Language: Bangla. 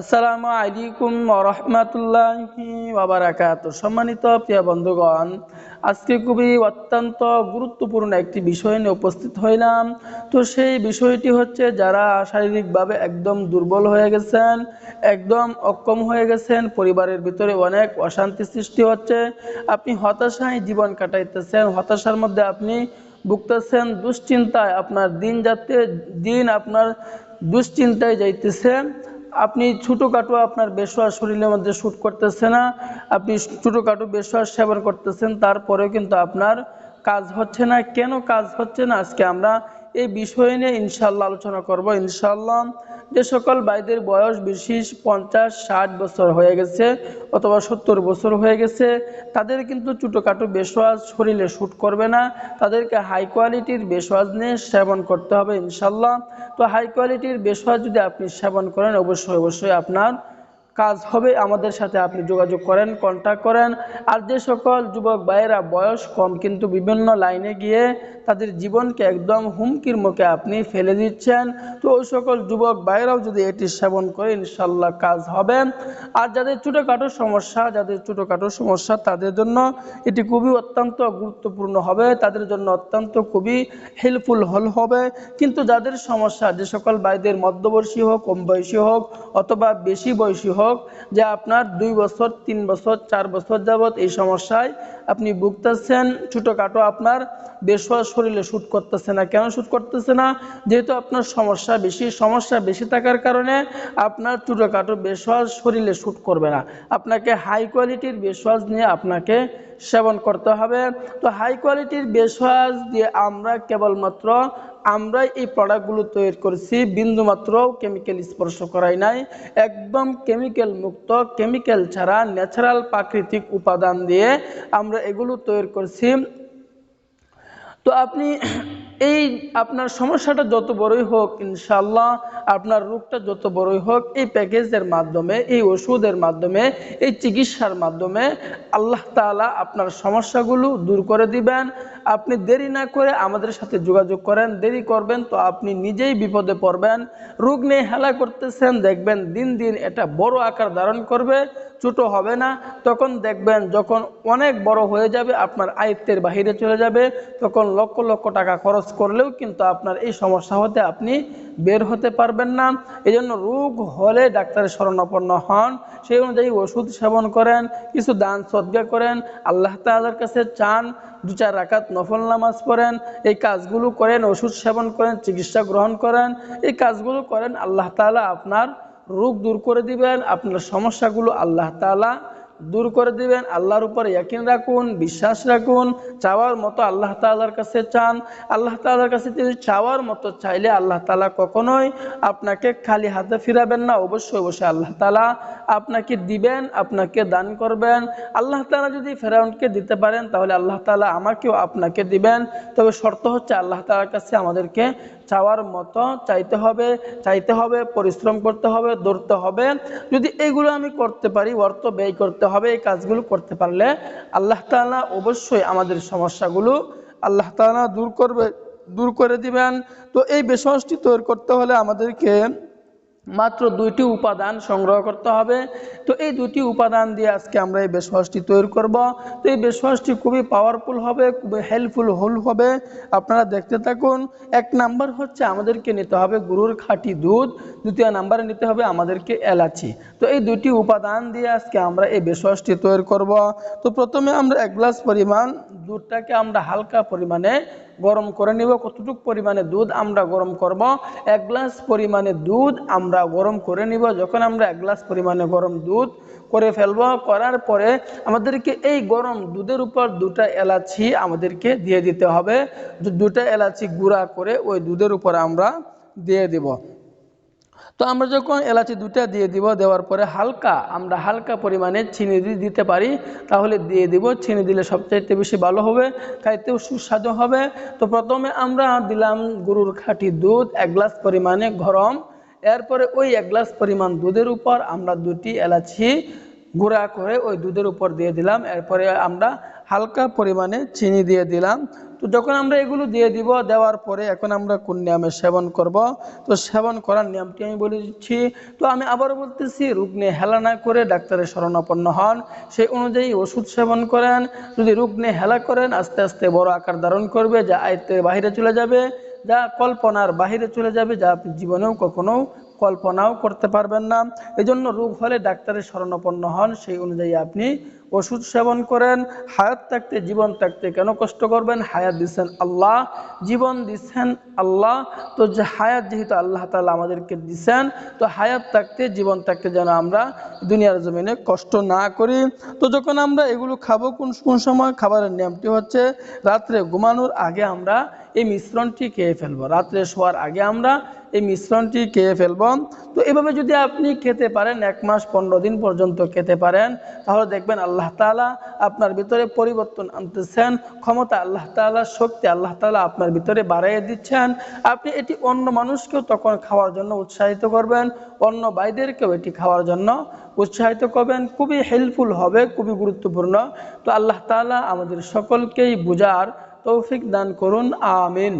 আসসালামু আলাইকুম রহমতুল্লাহি বাবারাকাত সম্মানিত প্রিয় বন্ধুগণ, আজকে খুবই অত্যন্ত গুরুত্বপূর্ণ একটি বিষয় নিয়ে উপস্থিত হইলাম। তো সেই বিষয়টি হচ্ছে, যারা শারীরিকভাবে একদম দুর্বল হয়ে গেছেন, একদম অক্ষম হয়ে গেছেন, পরিবারের ভিতরে অনেক অশান্তি সৃষ্টি হচ্ছে, আপনি হতাশায় জীবন কাটাইতেছেন, হতাশার মধ্যে আপনি ভুগতেছেন, দুশ্চিন্তায় আপনার দিন যাতে দিন আপনার দুশ্চিন্তায় যাইতেছে আপনি ছোটোখাটো আপনার বেশোয়া শরীরের মধ্যে শ্যুট করতেছে না, আপনি ছোটোখাটো বেশোয়ার সেবন করতেছেন, তারপরেও কিন্তু আপনার কাজ হচ্ছে না। কেন কাজ হচ্ছে না? আজকে আমরা এই বিষয় নিয়ে ইনশাল্লাহ আলোচনা করব। ইনশাল্লাহ যে সকল ভাইদের বয়স বিশেষ পঞ্চাশ, ষাট বছর হয়ে গেছে অথবা সত্তর বছর হয়ে গেছে, তাদের কিন্তু ছোটোখাটো বেশওয়াজ শরীরে শ্যুট করবে না। তাদেরকে হাই কোয়ালিটির বেশওয়াজ নিয়ে সেবন করতে হবে ইনশাল্লাহ তো হাই কোয়ালিটির বেশওয়াজ যদি আপনি সেবন করেন, অবশ্যই অবশ্যই আপনার কাজ হবে, আমাদের সাথে আপনি যোগাযোগ করেন কন্ট্যাক্ট করেন। আর যে সকল যুবক ভাইয়েরা বয়স কম কিন্তু বিভিন্ন লাইনে গিয়ে তাদের জীবনকে একদম হুমকির মুখে আপনি ফেলে দিচ্ছেন। তো ওই সকল যুবক ভাইয়েরাও যদি এটি সেবন করে ইনশাল্লাহ কাজ হবে। আর যাদের ছোটোখাটো সমস্যা, যাদের ছোটোখাটো সমস্যা, তাদের জন্য এটি খুবই অত্যন্ত গুরুত্বপূর্ণ হবে। তাদের জন্য অত্যন্ত খুবই হেল্পফুল হল হবে। কিন্তু যাদের সমস্যা, যে সকল ভাইদের মধ্যবয়সী হোক কম বয়সী হোক, অথবা বেশি বয়সী হোক যে আপনার দুই বছর, তিন বছর, চার বছর যাবৎ এই সমস্যায় আপনি ভুগতেছেন, ছোটোখাটো আপনার বেশোয়া শরীরে শ্যুট করতেছে না। কেন শ্যুট করতেছে না? যেহেতু আপনার সমস্যা বেশি সমস্যা বেশি থাকার কারণে আপনার ছোটোখাটো বেশোয়াজ শরীরে শ্যুট করবে না। আপনাকে হাই কোয়ালিটির বেশোয়াজ নিয়ে আপনাকে সেবন করতে হবে। তো হাই কোয়ালিটির বেশওয়াজ দিয়ে আমরা কেবলমাত্র আমরা এই প্রোডাক্টগুলো তৈরি করেছি, বিন্দুমাত্র কেমিক্যাল স্পর্শ করাই নাই। একদম কেমিক্যাল মুক্ত কেমিক্যাল ছাড়া ন্যাচারাল প্রাকৃতিক উপাদান দিয়ে আমরা এগুলো তৈরি করছি। তো আপনি এই আপনার সমস্যাটা যত বড়ই হোক ইনশাল্লাহ আপনার রোগটা যত বড়ই হোক, এই প্যাকেজের মাধ্যমে, এই ওষুধের মাধ্যমে, এই চিকিৎসার মাধ্যমে আল্লাহ তালা আপনার সমস্যাগুলো দূর করে দিবেন। আপনি দেরি না করে আমাদের সাথে যোগাযোগ করেন, দেরি করবেন তো আপনি নিজেই বিপদে পড়বেন। রোগ নিয়ে হেলা করতেছেন, দেখবেন দিন দিন এটা বড় আকার ধারণ করবে, ছোট হবে না। তখন দেখবেন যখন অনেক বড় হয়ে যাবে, আপনার আয়ত্তের বাহিরে চলে যাবে, তখন লক্ষ লক্ষ টাকা খরচ করলেও কিন্তু আপনার এই সমস্যা হতে আপনি বের হতে পারবেন না। এই জন্য রোগ হলে ডাক্তারের শরণাপন্ন হন। সেই অনুযায়ী ওষুধ সেবন করেন, কিছু দান সদ্গা করেন, আল্লাহ তালার কাছে চান, দু চার রাকাত নফল নামাজ পড়েন, এই কাজগুলো করেন, ওষুধ সেবন করেন, চিকিৎসা গ্রহণ করেন, এই কাজগুলো করেন, আল্লাহ তালা আপনার রোগ দূর করে দিবেন, আপনার সমস্যাগুলো আল্লাহ তালা দূর করে দিবেন, আল্লাহর উপর ইয়াকিন রাখুন, বিশ্বাস রাখুন, চাওয়ার মতো আল্লাহ তালার কাছে চান। আল্লাহ তালার কাছে যদি চাওয়ার মতো চাইলে আল্লাহ তালা কখনোই আপনাকে খালি হাতে ফিরাবেন না, অবশ্যই অবশ্যই আল্লাহ তালা আপনাকে দিবেন, আপনাকে দান করবেন। আল্লাহ তালা যদি ফেরাউনকে দিতে পারেন, তাহলে আল্লাহ তালা আমাকেও আপনাকে দিবেন। তবে শর্ত হচ্ছে আল্লাহ তালার কাছে আমাদেরকে চাওয়ার মতো চাইতে হবে চাইতে হবে, পরিশ্রম করতে হবে দৌড়তে হবে। যদি এগুলো আমি করতে পারি, অর্থ ব্যয় করতে হবে, এই কাজগুলো করতে পারলে আল্লাহ তালা অবশ্যই আমাদের সমস্যাগুলো আল্লাহ তালা দূর করবে, দূর করে দিবেন। তো এই বেসংসটি তৈরি করতে হলে আমাদেরকে মাত্র দুইটি উপাদান সংগ্রহ করতে হবে। তো এই দুটি উপাদান দিয়ে আজকে আমরা এই বেশওয়াশটি তৈরি করব। তো এই বেশওয়াশটি খুবই পাওয়ারফুল হবে, খুবই হেল্পফুল হোল হবে। আপনারা দেখতে থাকুন, এক নাম্বার হচ্ছে আমাদেরকে নিতে হবে গরুর খাঁটি দুধ, দ্বিতীয় নাম্বারে নিতে হবে আমাদেরকে এলাচি। তো এই দুটি উপাদান দিয়ে আজকে আমরা এই বেশওয়াশটি তৈরি করব। তো প্রথমে আমরা এক গ্লাস পরিমাণ দুধটাকে আমরা হালকা পরিমাণে গরম করে নিব, কতটুক পরিমাণে দুধ আমরা গরম করব? এক গ্লাস পরিমাণে দুধ আমরা গরম করে নিব। যখন আমরা এক গ্লাস পরিমাণে গরম দুধ করে ফেলব, করার পরে আমাদেরকে এই গরম দুধের উপর দুটা এলাচি আমাদেরকে দিয়ে দিতে হবে। দুটা এলাচি গুঁড়া করে ওই দুধের উপর আমরা দিয়ে দেব। তো আমরা যখন এলাচি দুটা দিয়ে দিব, দেওয়ার পরে হালকা, আমরা হালকা পরিমাণে চিনি দিতে পারি, তাহলে দিয়ে দিব। চিনি দিলে সবচাইতে বেশি ভালো হবে, খাইতেও সুস্বাদু হবে। তো প্রথমে আমরা দিলাম গরুর খাঁটি দুধ, এক গ্লাস পরিমাণে গরম। এরপরে ওই এক গ্লাস পরিমাণ দুধের উপর আমরা দুটি এলাচি গুঁড়া করে ওই দুধের উপর দিয়ে দিলাম। এরপরে আমরা হালকা পরিমাণে চিনি দিয়ে দিলাম। তো যখন আমরা এগুলো দিয়ে দিব, দেওয়ার পরে এখন আমরা কোন নিয়মে সেবন করব? তো সেবন করার নিয়মটি আমি বলে দিচ্ছি তো আমি আবারও বলতেছি রোগ নিয়ে হেলা না করে ডাক্তারের শরণাপন্ন হন। সেই অনুযায়ী ওষুধ সেবন করেন। যদি রোগ নিয়ে হেলা করেন, আস্তে আস্তে বড় আকার ধারণ করবে, যা আয়ত্তের বাইরে চলে যাবে, যা কল্পনার বাহিরে চলে যাবে, যা আপনি জীবনেও কখনো কল্পনাও করতে পারবেন না। এজন্য রোগ হলে ডাক্তারের শরণাপন্ন হন। সেই অনুযায়ী আপনি ওষুধ সেবন করেন, হায়াত থাকতে, জীবন থাকতে কেন কষ্ট করবেন? হায়াত দিচ্ছেন আল্লাহ, জীবন দিচ্ছেন আল্লাহ। তো যে হায়াত যেহেতু আল্লাহ তালা আমাদেরকে দিচ্ছেন, তো হায়াত থাকতে, জীবন থাকতে যেন আমরা দুনিয়ার জমিনে কষ্ট না করি। তো যখন আমরা এগুলো খাব, কোন কোন সময়? খাবারের নিয়মটি হচ্ছে রাত্রে ঘুমানোর আগে আমরা এই মিশ্রণটি খেয়ে ফেলব। রাত্রে শোয়ার আগে আমরা এই মিশ্রণটি খেয়ে ফেলব। তো এভাবে যদি আপনি খেতে পারেন, এক মাস পনেরো দিন পর্যন্ত খেতে পারেন, তাহলে দেখবেন আল্লাহ তাআলা আপনার ভিতরে পরিবর্তন আনতেছেন, ক্ষমতা আল্লাহ তাআলা শক্তি আল্লাহ তাআলা আপনার ভিতরে বাড়াইয়ে দিচ্ছেন। আপনি এটি অন্য মানুষকেও তখন খাওয়ার জন্য উৎসাহিত করবেন, অন্য ভাইদেরকেও এটি খাওয়ার জন্য উৎসাহিত করবেন। খুবই হেল্পফুল হবে, খুবই গুরুত্বপূর্ণ। তো আল্লাহ তাআলা আমাদের সকলকেই বুঝার তৌফিক দান করুন, আমিন।